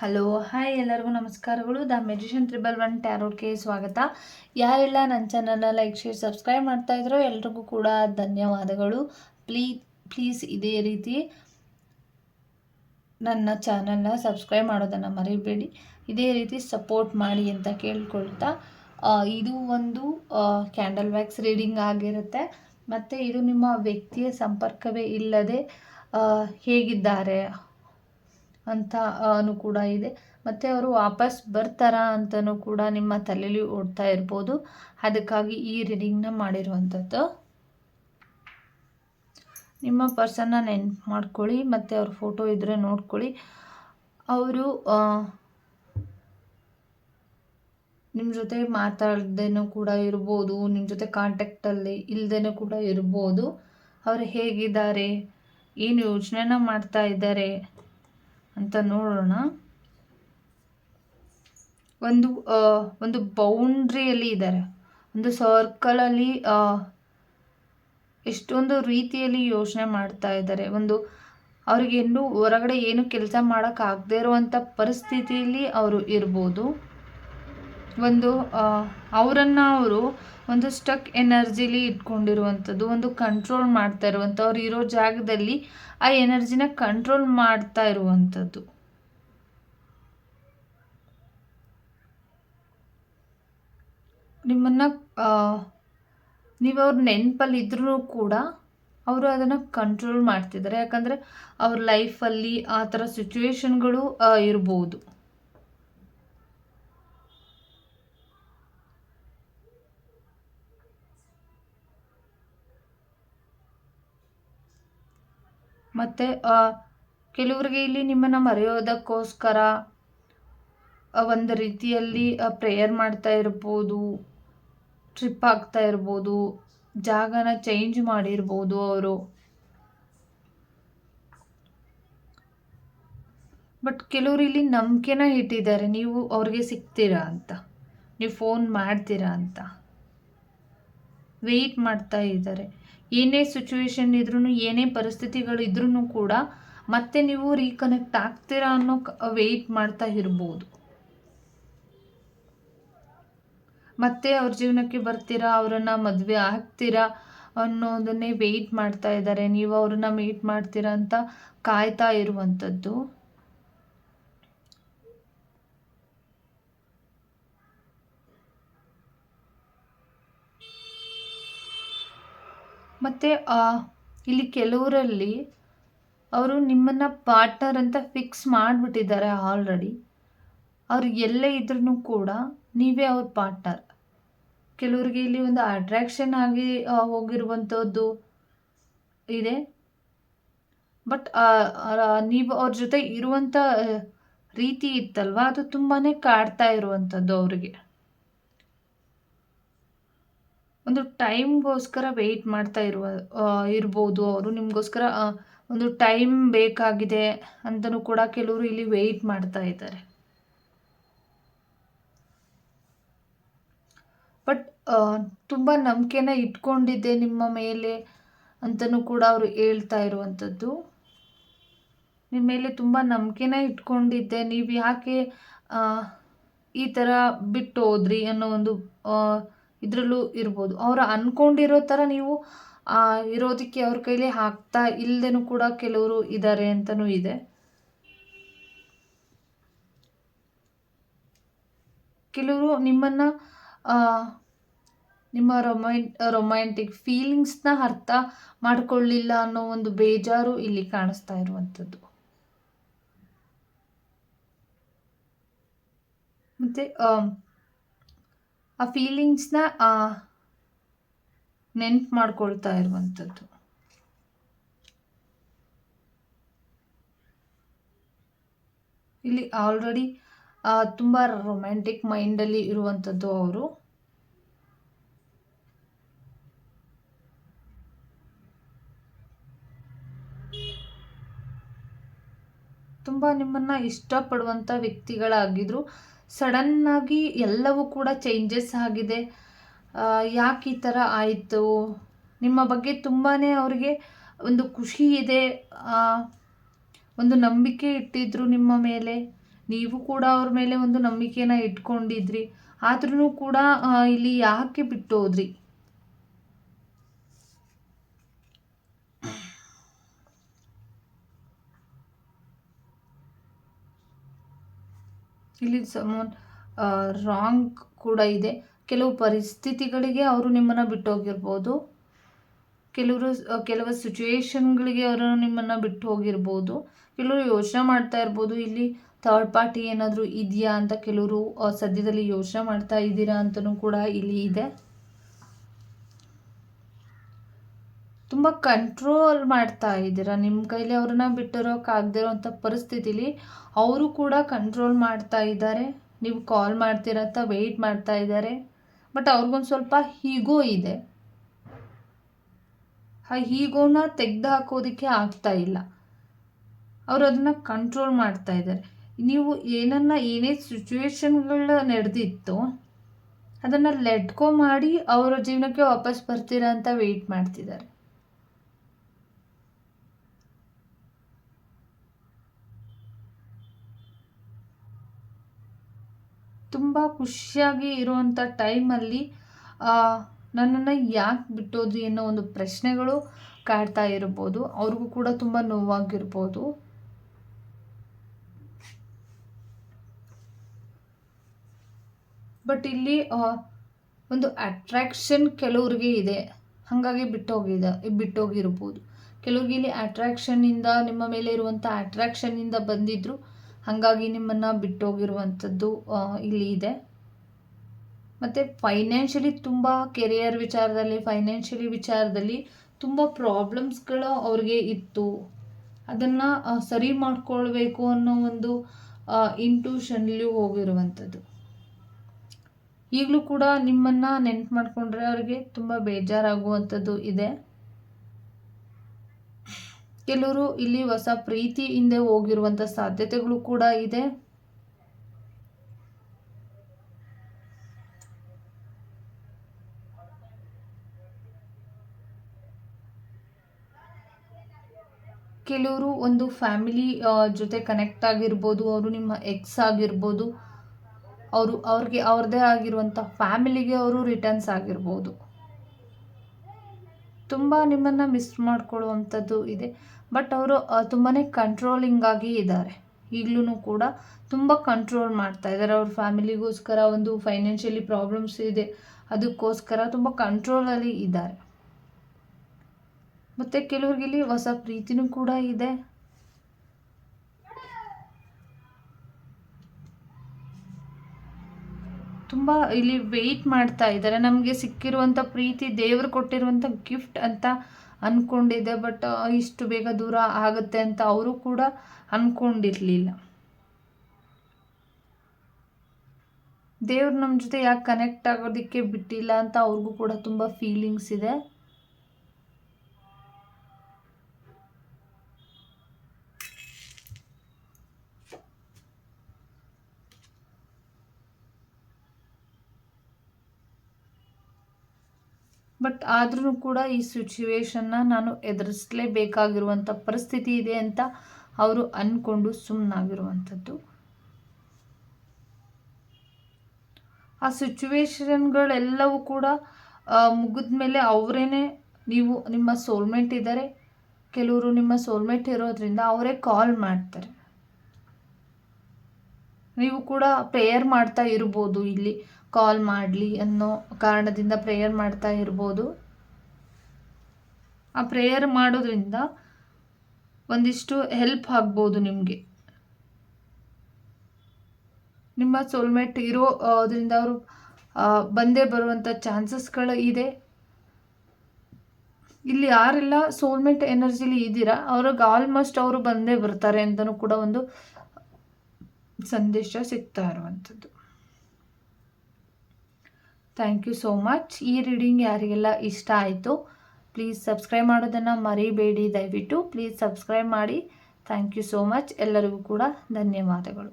Hello, hi ಎಲ್ಲರಿಗೂ ನಮಸ್ಕಾರಗಳು. The magician triple one ಟ್ಯಾರೋಟ್ಗೆ ಸ್ವಾಗತ. ಯಾರೆಲ್ಲ ನನ್ನ ಚಾನಲ್ನ ಲೈಕ್ ಶೇರ್ ಸಬ್ಸ್ಕ್ರೈಬ್ ಮಾಡ್ತಾ ಇದ್ರೋ ಎಲ್ರಿಗೂ ಕೂಡ ಧನ್ಯವಾದಗಳು. ಪ್ಲೀ, ಪ್ಲೀಸ್ ಇದೇ ರೀತಿ ನನ್ನ ಚಾನಲ್ನ ಸಬ್ಸ್ಕ್ರೈಬ್ ಮಾಡೋದನ್ನು ಮರಿಬೇಡಿ. ಇದೇ ರೀತಿ ಸಪೋರ್ಟ್ ಮಾಡಿ ಅಂತ ಕೇಳ್ಕೊಳ್ತಾ ಇದು ಒಂದು ಕ್ಯಾಂಡಲ್ ವ್ಯಾಕ್ಸ್ ರೀಡಿಂಗ್ ಆಗಿರುತ್ತೆ. ಮತ್ತು ಇದು ನಿಮ್ಮ ವ್ಯಕ್ತಿಯ ಸಂಪರ್ಕವೇ ಇಲ್ಲದೆ ಹೇಗಿದ್ದಾರೆ? ಅಂತ ಕೂಡ ಇದೆ. ಮತ್ತು ಅವರು ವಾಪಸ್ ಬರ್ತಾರಾ ಅಂತಲೂ ಕೂಡ ನಿಮ್ಮ ತಲೆಯಲ್ಲಿ ಓಡ್ತಾ ಇರ್ಬೋದು. ಅದಕ್ಕಾಗಿ ಈ ರೀಡಿಂಗ್ನ ಮಾಡಿರುವಂಥದ್ದು ನಿಮ್ಮ ಪರ್ಸನ್ನ ನೆನ್ಪು ಮಾಡ್ಕೊಳ್ಳಿ, ಮತ್ತು ಅವ್ರ ಫೋಟೋ ಇದ್ದರೆ ನೋಡ್ಕೊಳ್ಳಿ. ಅವರು ನಿಮ್ಮ ಜೊತೆ ಮಾತಾಡ್ದೇನೂ ಕೂಡ ಇರ್ಬೋದು ನಿಮ್ಮ ಜೊತೆ ಕಾಂಟ್ಯಾಕ್ಟಲ್ಲಿ ಇಲ್ಲದೇನೂ ಕೂಡ ಇರ್ಬೋದು. ಅವರು ಹೇಗಿದ್ದಾರೆ, ಏನು ಯೋಚನೆನ ಮಾಡ್ತಾ ಇದ್ದಾರೆ ಅಂತ ನೋಡೋಣ. ಒಂದು ಒಂದು ಬೌಂಡ್ರಿಯಲ್ಲಿ ಇದ್ದಾರೆ. ಒಂದು ಸರ್ಕಲಲ್ಲಿ ಎಷ್ಟೊಂದು ರೀತಿಯಲ್ಲಿ ಯೋಚನೆ ಮಾಡ್ತಾ ಇದ್ದಾರೆ. ಒಂದು ಅವ್ರಿಗೆ ಇನ್ನೂ ಹೊರಗಡೆ ಏನು ಕೆಲಸ ಮಾಡೋಕ್ಕಾಗದೇ ಇರುವಂಥ ಪರಿಸ್ಥಿತಿಯಲ್ಲಿ ಅವರು ಇರ್ಬೋದು. ಒಂದು ಅವರನ್ನು ಅವರು ಒಂದು ಸ್ಟಕ್ ಎನರ್ಜಿಲಿ ಇಟ್ಕೊಂಡಿರುವಂಥದ್ದು, ಒಂದು ಕಂಟ್ರೋಲ್ ಮಾಡ್ತಾ ಇರುವಂಥ ಅವ್ರು ಇರೋ ಜಾಗದಲ್ಲಿ ಆ ಎನರ್ಜಿನ ಕಂಟ್ರೋಲ್ ಮಾಡ್ತಾ ಇರುವಂಥದ್ದು. ನಿಮ್ಮನ್ನು ನೀವು ಅವ್ರ ನೆನಪಲ್ಲಿ ಇದ್ರೂ ಕೂಡ ಅವರು ಅದನ್ನು ಕಂಟ್ರೋಲ್ ಮಾಡ್ತಿದ್ದಾರೆ. ಯಾಕಂದರೆ ಅವ್ರ ಲೈಫಲ್ಲಿ ಆ ಥರ ಸಿಚುವೇಶನ್ಗಳು ಇರ್ಬೋದು. ಮತ್ತು ಕೆಲವರಿಗೆ ಇಲ್ಲಿ ನಿಮ್ಮನ್ನು ಮರೆಯೋದಕ್ಕೋಸ್ಕರ ಒಂದು ರೀತಿಯಲ್ಲಿ ಪ್ರೇಯರ್ ಮಾಡ್ತಾ ಇರ್ಬೋದು ಟ್ರಿಪ್ ಆಗ್ತಾ ಇರ್ಬೋದು, ಜಾಗನ ಚೇಂಜ್ ಮಾಡಿರ್ಬೋದು ಅವರು. ಬಟ್ ಕೆಲವರು ಇಲ್ಲಿ ನಂಬಿಕೆನ ಇಟ್ಟಿದ್ದಾರೆ, ನೀವು ಅವ್ರಿಗೆ ಸಿಗ್ತೀರಾ ಅಂತ. ನೀವು ಫೋನ್ ಮಾಡ್ತೀರಾ ಅಂತ. ವೆಯ್ಟ್ ಮಾಡ್ತಾ ಇದ್ದಾರೆ. ಏನೇ ಸಿಚುವೇಶನ್ ಇದ್ರೂ ಏನೇ ಪರಿಸ್ಥಿತಿಗಳು ಇದ್ರೂ ಕೂಡ ಮತ್ತೆ ನೀವು ರೀಕನೆಕ್ಟ್ ಆಗ್ತೀರಾ ಅನ್ನೋ ವೆಯ್ಟ್ ಮಾಡ್ತಾ ಇರ್ಬೋದು. ಮತ್ತೆ ಅವ್ರ ಜೀವನಕ್ಕೆ ಬರ್ತೀರಾ, ಅವರನ್ನು ಮದುವೆ ಆಗ್ತೀರಾ ಅನ್ನೋದನ್ನೇ ವೆಯ್ಟ್ ಮಾಡ್ತಾ ಇದ್ದಾರೆ. ನೀವು ಅವ್ರನ್ನ ಮೀಟ್ ಮಾಡ್ತೀರಾ ಅಂತ ಕಾಯ್ತಾ ಇರುವಂಥದ್ದು. ಮತ್ತು ಇಲ್ಲಿ ಕೆಲವರಲ್ಲಿ ಅವರು ನಿಮ್ಮನ್ನು ಪಾರ್ಟ್ನರ್ ಅಂತ ಫಿಕ್ಸ್ ಮಾಡಿಬಿಟ್ಟಿದ್ದಾರೆ ಆಲ್ರೆಡಿ. ಅವ್ರು ಎಲ್ಲೇ ಇದ್ರೂ ಕೂಡ ನೀವೇ ಅವ್ರ ಪಾರ್ಟ್ನರ್. ಕೆಲವರಿಗೆ ಇಲ್ಲಿ ಒಂದು ಅಟ್ರ್ಯಾಕ್ಷನ್ ಆಗಿ ಹೋಗಿರುವಂಥದ್ದು ಇದೆ. ಬಟ್ ನೀವು ಅವ್ರ ಜೊತೆ ಇರುವಂಥ ರೀತಿ ಇತ್ತಲ್ವ? ಅದು ತುಂಬಾ ಕಾಡ್ತಾ ಇರುವಂಥದ್ದು ಅವರಿಗೆ. ಒಂದು ಟೈಮ್ಗೋಸ್ಕರ ವೆಯ್ಟ್ ಮಾಡ್ತಾ ಇರುವ ಇರ್ಬೋದು ಅವರು. ನಿಮಗೋಸ್ಕರ ಒಂದು ಟೈಮ್ ಬೇಕಾಗಿದೆ ಅಂತಲೂ ಕೂಡ ಕೆಲವರು ಇಲ್ಲಿ ವೆಯ್ಟ್ ಮಾಡ್ತಾ ಇದ್ದಾರೆ. ಬಟ್ ತುಂಬ ನಂಬಿಕೆನ ಇಟ್ಕೊಂಡಿದ್ದೆ ನಿಮ್ಮ ಮೇಲೆ ಅಂತಲೂ ಕೂಡ ಅವರು ಹೇಳ್ತಾ ಇರುವಂಥದ್ದು. ನಿಮ್ಮ ಮೇಲೆ ತುಂಬ ನಂಬಿಕೆನ ಇಟ್ಕೊಂಡಿದ್ದೆ. ನೀವು ಯಾಕೆ ಈ ಥರ ಬಿಟ್ಟು ಹೋದ್ರಿ ಅನ್ನೋ ಒಂದು ಇದರಲ್ಲೂ ಇರ್ಬೋದು. ಅವರು ಅಂದ್ಕೊಂಡಿರೋ ಥರ ನೀವು ಇರೋದಕ್ಕೆ ಅವ್ರ ಕೈಲಿ ಹಾಕ್ತಾ ಇಲ್ಲದೇನೂ ಕೂಡ ಕೆಲವರು ಇದ್ದಾರೆ ಅಂತಲೂ ಇದೆ. ಕೆಲವರು ನಿಮ್ಮನ್ನು ನಿಮ್ಮ ರೊಮೈ ರೊಮ್ಯಾಂಟಿಕ್ ಫೀಲಿಂಗ್ಸ್ನ ಅರ್ಥ ಮಾಡಿಕೊಳ್ಳಿಲ್ಲ ಅನ್ನೋ ಒಂದು ಬೇಜಾರು ಇಲ್ಲಿ ಕಾಣಿಸ್ತಾ ಇರುವಂಥದ್ದು. ಮತ್ತು ಆ ಫೀಲಿಂಗ್ಸ್ನ ನೆನ್ಪು ಮಾಡ್ಕೊಳ್ತಾ ಇರುವಂಥದ್ದು. ಇಲ್ಲಿ ಆಲ್ರೆಡಿ ತುಂಬ ರೊಮ್ಯಾಂಟಿಕ್ ಮೈಂಡಲ್ಲಿ ಇರುವಂಥದ್ದು ಅವರು. ತುಂಬ ನಿಮ್ಮನ್ನು ಇಷ್ಟಪಡುವಂಥ ವ್ಯಕ್ತಿಗಳಾಗಿದ್ದರು ಸಡನ್ನಾಗಿ ಎಲ್ಲವೂ ಕೂಡ ಚೇಂಜಸ್ ಆಗಿದೆ. ಯಾಕೆ ಈ ಥರ ಆಯಿತು? ನಿಮ್ಮ ಬಗ್ಗೆ ತುಂಬಾ ಅವರಿಗೆ ಒಂದು ಖುಷಿ ಇದೆ. ಒಂದು ನಂಬಿಕೆ ಇಟ್ಟಿದ್ರು ನಿಮ್ಮ ಮೇಲೆ. ನೀವು ಕೂಡ ಅವ್ರ ಮೇಲೆ ಒಂದು ನಂಬಿಕೆನ ಇಟ್ಕೊಂಡಿದ್ರಿ. ಆದ್ರೂ ಕೂಡ ಇಲ್ಲಿ ಯಾಕೆ ಬಿಟ್ಟು ಹೋದ್ರಿ ಇಲ್ಲಿ ಸಮೋನ್ ರಾಂಗ್ ಕೂಡ ಇದೆ. ಕೆಲವು ಪರಿಸ್ಥಿತಿಗಳಿಗೆ ಅವರು ನಿಮ್ಮನ್ನು ಬಿಟ್ಟೋಗಿರ್ಬೋದು. ಕೆಲವರು ಕೆಲವು ಸಿಚುವೇಶನ್ಗಳಿಗೆ ಅವರು ನಿಮ್ಮನ್ನು ಬಿಟ್ಟು ಹೋಗಿರ್ಬೋದು ಕೆಲವರು ಯೋಚನೆ ಮಾಡ್ತಾ ಇರ್ಬೋದು, ಇಲ್ಲಿ ಥರ್ಡ್ ಪಾರ್ಟಿ ಏನಾದರೂ ಇದೆಯಾ? ಅಂತ ಕೆಲವರು ಸದ್ಯದಲ್ಲಿ ಯೋಚನೆ ಮಾಡ್ತಾ ಇದ್ದೀರಾ? ಅಂತಲೂ ಕೂಡ ಇಲ್ಲಿ ಇದೆ. ತುಂಬ ಕಂಟ್ರೋಲ್ ಮಾಡ್ತಾ ಇದ್ದೀರ? ನಿಮ್ಮ ಕೈಲಿ ಅವ್ರನ್ನ ಬಿಟ್ಟಿರೋಕ್ಕಾಗದಿರೋ ಅಂಥ ಪರಿಸ್ಥಿತಿಲಿ ಅವರು ಕೂಡ ಕಂಟ್ರೋಲ್ ಮಾಡ್ತಾ ಇದ್ದಾರೆ. ನೀವು ಕಾಲ್ ಮಾಡ್ತೀರ ಅಂತ ವೆಯ್ಟ್ ಮಾಡ್ತಾ ಇದ್ದಾರೆ. ಬಟ್ ಅವ್ರಿಗೊಂದು ಸ್ವಲ್ಪ ಹೀಗೋ ಇದೆ. ಆ ಹೀಗೋನ ತೆಗ್ದು ಹಾಕೋದಕ್ಕೆ ಆಗ್ತಾ ಇಲ್ಲ. ಅವರು ಅದನ್ನು ಕಂಟ್ರೋಲ್ ಮಾಡ್ತಾ ಇದ್ದಾರೆ. ನೀವು ಏನನ್ನ ಏನೇ ಸಿಚುವೇಶನ್ಗಳ ನಡೆದಿತ್ತು ಅದನ್ನು ಲೆಟ್ಕೋ ಮಾಡಿ ಅವರ ಜೀವನಕ್ಕೆ ವಾಪಸ್ ಬರ್ತೀರಾ ಅಂತ ವೆಯ್ಟ್ ಮಾಡ್ತಿದ್ದಾರೆ. ತುಂಬ ಖುಷಿಯಾಗಿ ಇರುವಂಥ ಟೈಮಲ್ಲಿ ನನ್ನನ್ನು ಯಾಕೆ ಬಿಟ್ಟೋದ್ರಿ ಅನ್ನೋ ಒಂದು ಪ್ರಶ್ನೆಗಳು ಕಾಡ್ತಾ ಇರ್ಬೋದು. ಅವ್ರಿಗೂ ಕೂಡ ತುಂಬ ನೋವಾಗಿರ್ಬೋದು. ಬಟ್ ಇಲ್ಲಿ ಒಂದು ಅಟ್ರಾಕ್ಷನ್ ಕೆಲವ್ರಿಗೆ ಇದೆ. ಹಾಗಾಗಿ ಬಿಟ್ಟೋಗಿದೆ, ಬಿಟ್ಟೋಗಿರ್ಬೋದು. ಕೆಲವ್ರಿಗೆ ಇಲ್ಲಿ ಅಟ್ರಾಕ್ಷನ್ನಿಂದ ನಿಮ್ಮ ಮೇಲೆ ಇರುವಂಥ ಅಟ್ರಾಕ್ಷನ್ನಿಂದ ಬಂದಿದ್ರು ಹಾಗಾಗಿ ನಿಮ್ಮನ್ನು ಬಿಟ್ಟೋಗಿರುವಂಥದ್ದು ಇಲ್ಲಿ ಇದೆ. ಮತ್ತು ಫೈನಾನ್ಷಿಯಲಿ ತುಂಬ ಕೆರಿಯರ್ ವಿಚಾರದಲ್ಲಿ ಫೈನಾನ್ಷಿಯಲಿ ವಿಚಾರದಲ್ಲಿ ತುಂಬ ಪ್ರಾಬ್ಲಮ್ಸ್ಗಳು ಅವ್ರಿಗೆ ಇತ್ತು. ಅದನ್ನು ಸರಿ ಮಾಡ್ಕೊಳ್ಬೇಕು ಅನ್ನೋ ಒಂದು ಇಂಟ್ಯೂಷನ್ಲಿ ಹೋಗಿರುವಂಥದ್ದು. ಈಗಲೂ ಕೂಡ ನಿಮ್ಮನ್ನು ನೆನ್ಪು ಮಾಡಿಕೊಂಡ್ರೆ ಅವ್ರಿಗೆ ತುಂಬ ಬೇಜಾರಾಗುವಂಥದ್ದು ಇದೆ. ಕೆಲವರು ಇಲ್ಲಿ ಹೊಸ ಪ್ರೀತಿ ಹಿಂದೆ ಹೋಗಿರುವಂಥ ಸಾಧ್ಯತೆಗಳು ಕೂಡ ಇದೆ. ಕೆಲವರು ಒಂದು ಫ್ಯಾಮಿಲಿ ಜೊತೆ ಕನೆಕ್ಟ್ ಆಗಿರ್ಬೋದು, ಅವರು ನಿಮ್ಮ ಎಕ್ಸ್ ಆಗಿರ್ಬೋದು, ಅವರು ಅವ್ರಿಗೆ ಅವ್ರದ್ದೇ ಆಗಿರುವಂಥ ಫ್ಯಾಮಿಲಿಗೆ ಅವರು ರಿಟರ್ನ್ಸ್ ಆಗಿರ್ಬೋದು. ತುಂಬ ನಿಮ್ಮನ್ನು ಮಿಸ್ ಮಾಡ್ಕೊಳ್ಳುವಂಥದ್ದು ಇದೆ. ಬಟ್ ಅವರು ತುಂಬಾ ಕಂಟ್ರೋಲಿಂಗ್ ಆಗಿ ಇದ್ದಾರೆ. ಈಗಲೂ ಕೂಡ ತುಂಬ ಕಂಟ್ರೋಲ್ ಮಾಡ್ತಾ ಇದ್ದಾರೆ. ಅವ್ರ ಫ್ಯಾಮಿಲಿಗೋಸ್ಕರ ಒಂದು ಫೈನಾನ್ಷಿಯಲಿ ಪ್ರಾಬ್ಲಮ್ಸ್ ಇದೆ. ಅದಕ್ಕೋಸ್ಕರ ತುಂಬ ಕಂಟ್ರೋಲಲ್ಲಿ ಇದ್ದಾರೆ. ಮತ್ತು ಕೆಲವ್ರಿಗೆ ಇಲ್ಲಿ ಹೊಸ ಪ್ರೀತಿನೂ ಕೂಡ ಇದೆ. ತುಂಬ ಇಲ್ಲಿ ವೆಯ್ಟ್ ಮಾಡ್ತಾ ಇದ್ದಾರೆ. ನಮಗೆ ಸಿಕ್ಕಿರುವಂಥ ಪ್ರೀತಿ ದೇವರು ಕೊಟ್ಟಿರುವಂಥ ಗಿಫ್ಟ್ ಅಂತ ಅಂದ್ಕೊಂಡಿದ್ದೆ ಬಟ್ ಇಷ್ಟು ಬೇಗ ದೂರ ಆಗುತ್ತೆ ಅಂತ ಅವರು ಕೂಡ ಅಂದ್ಕೊಂಡಿರಲಿಲ್ಲ ದೇವ್ರು ನಮ್ಮ ಜೊತೆ ಯಾಕೆ ಕನೆಕ್ಟ್ ಆಗೋದಕ್ಕೆ ಬಿಟ್ಟಿಲ್ಲ ಅಂತ ಅವ್ರಿಗೂ ಕೂಡ ತುಂಬ ಫೀಲಿಂಗ್ಸ್ ಇದೆ. ಬಟ್ ಆದ್ರೂ ಕೂಡ ಈ ಸಿಚುವೇಶನ್ನ ನಾನು ಎದುರಿಸಲೇಬೇಕಾಗಿರುವಂಥ ಪರಿಸ್ಥಿತಿ ಇದೆ ಅಂತ ಅವರು ಅಂದ್ಕೊಂಡು ಸುಮ್ಮನಾಗಿರುವಂಥದ್ದು ಆ ಸಿಚುವೇಶನ್ಗಳೆಲ್ಲವೂ ಕೂಡ ಮುಗಿದ ಮೇಲೆ ಅವರೇನೆ ನೀವು ನಿಮ್ಮ ಸೋಲ್ಮೇಟ್ ಇದ್ದಾರೆ. ಕೆಲವರು ನಿಮ್ಮ ಸೋಲ್ಮೇಟ್ ಇರೋದ್ರಿಂದ ಅವರೇ ಕಾಲ್ ಮಾಡ್ತಾರೆ. ನೀವು ಕೂಡ ಪ್ರೇಯರ್ ಮಾಡ್ತಾ ಇರ್ಬೋದು ಇಲ್ಲಿ. ಕಾಲ್ ಮಾಡಲಿ ಅನ್ನೋ ಕಾರಣದಿಂದ ಪ್ರೇಯರ್ ಮಾಡ್ತಾ ಇರ್ಬೋದು. ಆ ಪ್ರೇಯರ್ ಮಾಡೋದ್ರಿಂದ ಒಂದಿಷ್ಟು ಹೆಲ್ಪ್ ಆಗ್ಬೋದು ನಿಮಗೆ. ನಿಮ್ಮ ಸೋಲ್ಮೇಟ್ ಇರೋ ಅದರಿಂದ ಅವರು ಬಂದೇ ಬರುವಂಥ ಚಾನ್ಸಸ್ಗಳು ಇದೆ. ಇಲ್ಲಿ ಯಾರೆಲ್ಲ ಸೋಲ್ಮೇಟ್ ಎನರ್ಜಿಲಿ ಇದ್ದೀರಾ, ಅವ್ರಿಗೆ ಆಲ್ಮೋಸ್ಟ್ ಅವರು ಬಂದೇ ಬರ್ತಾರೆ ಅಂತಲೂ ಕೂಡ ಒಂದು ಸಂದೇಶ ಸಿಗ್ತಾ ಇರುವಂಥದ್ದು ಥ್ಯಾಂಕ್ ಯು ಸೋ ಮಚ್ ಈ ರೀಡಿಂಗ್ ಯಾರಿಗೆಲ್ಲ ಇಷ್ಟ ಆಯಿತು ಪ್ಲೀಸ್ ಸಬ್ಸ್ಕ್ರೈಬ್ ಮಾಡೋದನ್ನು ಮರಿಬೇಡಿ ದಯವಿಟ್ಟು. ಪ್ಲೀಸ್ ಸಬ್ಸ್ಕ್ರೈಬ್ ಮಾಡಿ. ಥ್ಯಾಂಕ್ ಯು ಸೋ ಮಚ್ ಎಲ್ಲರಿಗೂ ಕೂಡ ಧನ್ಯವಾದಗಳು.